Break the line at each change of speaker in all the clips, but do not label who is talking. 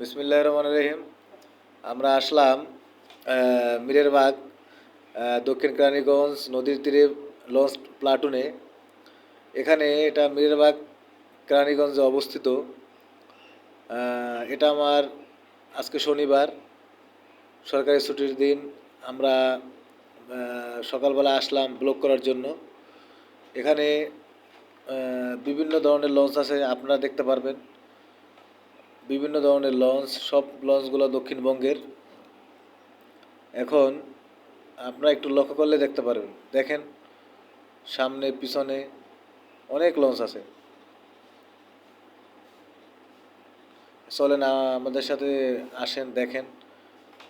বিসমিল্লাহ রহমান রহিম। আমরা আসলাম মিরেরবাগ দক্ষিণ কেরানীগঞ্জ নদীর তীরে লঞ্চ প্লাটুনে। এখানে এটা মিরেরবাগ কেরানীগঞ্জে অবস্থিত। এটা আমার আজকে শনিবার, সরকারি ছুটির দিন। আমরা সকালবেলা আসলাম ব্লক করার জন্য। এখানে বিভিন্ন ধরনের লঞ্চ আছে, আপনারা দেখতে পারবেন। বিভিন্ন ধরনের লঞ্চ, সব লঞ্চগুলো দক্ষিণবঙ্গের। এখন আপনারা একটু লক্ষ্য করলে দেখতে পারবেন। দেখেন, সামনে, পিছনে অনেক লঞ্চ আছে। চলেন আমাদের সাথে আসেন, দেখেন।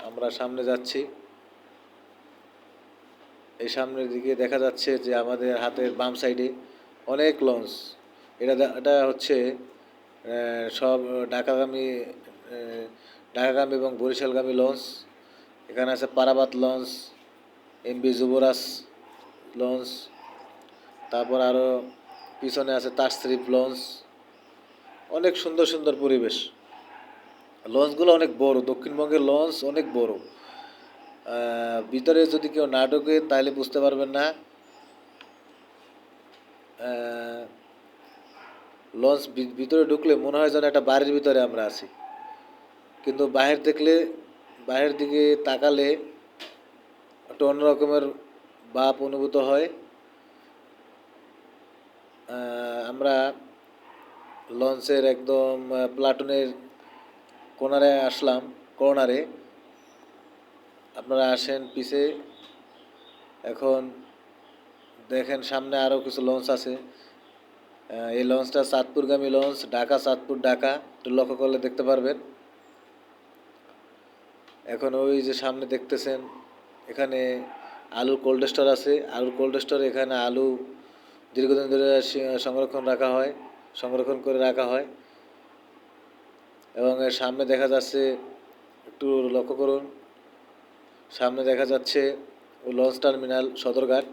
আমরা সামনে যাচ্ছি। এই সামনের দিকে দেখা যাচ্ছে যে আমাদের হাতের বাম সাইডে অনেক লঞ্চ। এটা এটা হচ্ছে সব ঢাকাগামী ঢাকাগামী এবং বরিশালগামী লঞ্চ এখানে আছে Parabat launch MV Yubraj launch তারপর আরও পিছনে আছে তাসরিফ লঞ্চ অনেক সুন্দর সুন্দর পরিবেশ। লঞ্চগুলো অনেক বড়, দক্ষিণবঙ্গের লঞ্চ অনেক বড়। ভিতরে যদি কেউ না ঢোকেন তাহলে বুঝতে পারবেন না। লঞ্চ ভিতরে ঢুকলে মনে হয় যেন একটা বাড়ির ভিতরে আমরা আছি। কিন্তু বাহির দেখলে, বাহির দিকে তাকালে একটা অন্যরকমের বাপ অনুভূত হয়। আমরা লঞ্চের একদম প্লাটুনের কোনারে আসলাম, কর্নারে। আপনারা আসেন পিছে। এখন দেখেন সামনে আরও কিছু লঞ্চ আছে। এই লঞ্চটা চাঁদপুরগামী লঞ্চ ঢাকা চাঁদপুর ঢাকা। একটু লক্ষ্য করলে দেখতে পারবেন। এখন ওই যে সামনে দেখতেছেন, এখানে আলুর কোল্ড স্টোর আছে। আলুর কোল্ড স্টোর এখানে আলু দীর্ঘদিন ধরে সংরক্ষণ রাখা হয়, সংরক্ষণ করে রাখা হয়। এবং এর সামনে দেখা যাচ্ছে, একটু লক্ষ্য করুন, সামনে দেখা যাচ্ছে লঞ্চ টার্মিনাল সদরঘাট।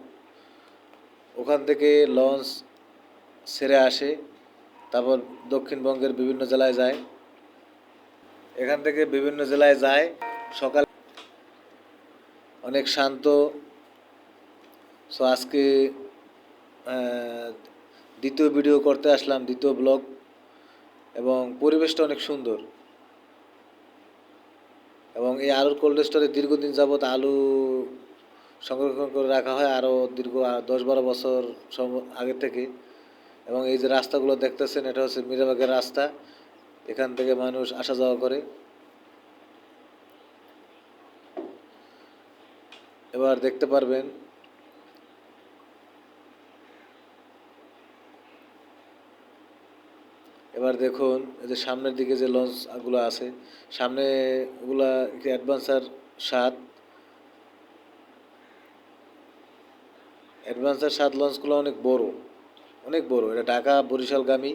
ওখান থেকে লঞ্চ ছেড়ে আসে, তারপর দক্ষিণবঙ্গের বিভিন্ন জেলায় যায়। এখান থেকে বিভিন্ন জেলায় যায়, সকাল অনেক শান্ত। সো আজকে দ্বিতীয় ভিডিও করতে আসলাম, দ্বিতীয় ব্লগ এবং পরিবেশটা অনেক সুন্দর। এবং এই আলুর কোল্ড স্টোরে দীর্ঘদিন যাবৎ আলু সংরক্ষণ করে রাখা হয়, আরও দীর্ঘ দশ বারো বছর আগে থেকে। এবং এই যে রাস্তাগুলো দেখতেছেন, এটা হচ্ছে মিরাবাগের রাস্তা। এখান থেকে মানুষ আসা যাওয়া করে। এবার দেখতে পারবেন, এবার দেখুন, এই যে সামনের দিকে যে লঞ্চগুলো আছে, সামনে ওগুলা অ্যাডভান্সার সাত? অ্যাডভান্সার সাত লঞ্চগুলো অনেক বড়। অনেক বড়। এটা ঢাকা বরিশালগামী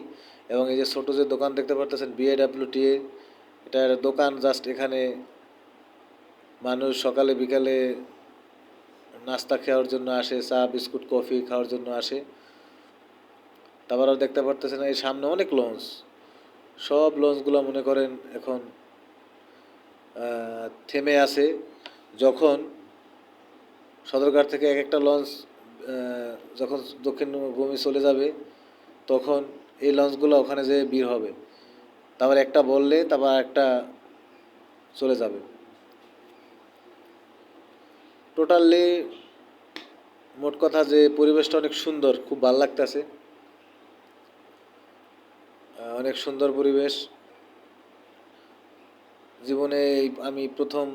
এবং এই যে ছোট যে দোকান দেখতে পারতেছেন এটা একটা দোকান জাস্ট এখানে মানুষ সকালে, বিকালে নাস্তা খাওয়ার জন্য আসে, চা, বিস্কুট, কফি খাওয়ার জন্য আসে। তারপর আর দেখতে পারতেছেন এই সামনে অনেক লঞ্চ সব লঞ্চগুলো মনে করেন এখন থেমে আছে। যখন সদরঘাট থেকে এক একটা লঞ্চ যখন দক্ষিণভূমি চলে যাবে, তখন এই লঞ্চগুলো ওখানে যেয়ে ভিড় হবে। তারপর একটা বললে তারপর একটা চলে যাবে। টোটালি মোট কথা যে পরিবেশটা অনেক সুন্দর, খুব ভালো লাগতেছে। অনেক সুন্দর পরিবেশ। জীবনে আমি প্রথম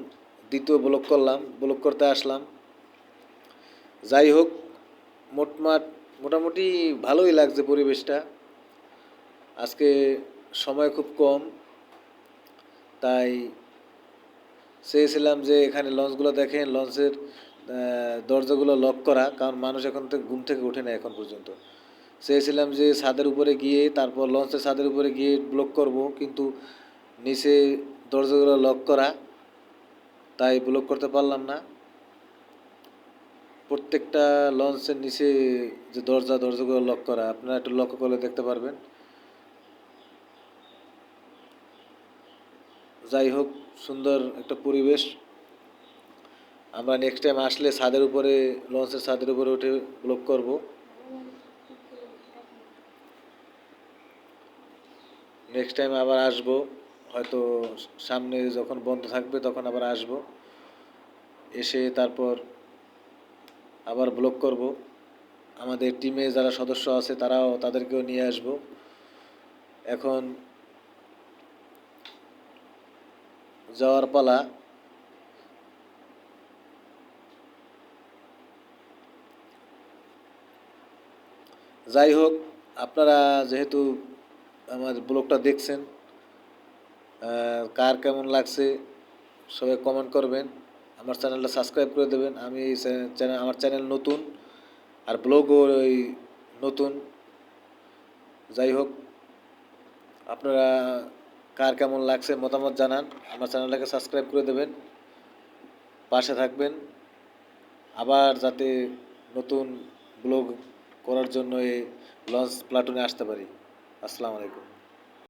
দ্বিতীয় ব্লক করলাম, ব্লক করতে আসলাম। যাই হোক মোটমাট মোটামুটি ভালোই লাগছে পরিবেশটা। আজকে সময় খুব কম, তাই চেয়েছিলাম যে এখানে লঞ্চগুলো দেখেন, লঞ্চের দরজাগুলো লক করা, কারণ মানুষ এখন থেকে ঘুম থেকে ওঠে না এখন পর্যন্ত। চেয়েছিলাম যে ছাদের উপরে গিয়ে, তারপর লঞ্চের ছাদের উপরে গিয়ে ব্লক করব, কিন্তু নিচে দরজাগুলো লক করা, তাই ব্লক করতে পারলাম না। প্রত্যেকটা লঞ্চের নিচে যে দরজা, দরজাগুলো লক করা, আপনারা একটু লক্ষ্য করলে দেখতে পারবেন। যাই হোক, সুন্দর একটা পরিবেশ। আমরা নেক্সট টাইম আসলে ছাদের উপরে, লঞ্চের ছাদের উপরে উঠে ব্লগ করব। নেক্সট টাইম আবার আসব। হয়তো সামনে যখন বন্ধ থাকবে, তখন আবার আসব। এসে তারপর আবার ব্লগ করব। আমাদের টিমে যারা সদস্য আছে, তারাও তাদেরকেও নিয়ে আসব। এখন যাওয়ার পালা। যাই হোক, আপনারা যেহেতু আমার ব্লগটা দেখছেন কার কেমন লাগছে, সবাই কমেন্ট করবেন। আমার চ্যানেলটা সাবস্ক্রাইব করে দেবেন। আমি চ্যানেল, আমার চ্যানেল নতুন আর ব্লগও ওই নতুন। যাই হোক, আপনারা কার কেমন লাগছে মতামত জানান। আমার চ্যানেলটাকে সাবস্ক্রাইব করে দেবেন। পাশে থাকবেন। আবার যাতে নতুন ব্লগ করার জন্য এই লঞ্চ প্লাটুনে আসতে পারি। আসসালামু আলাইকুম।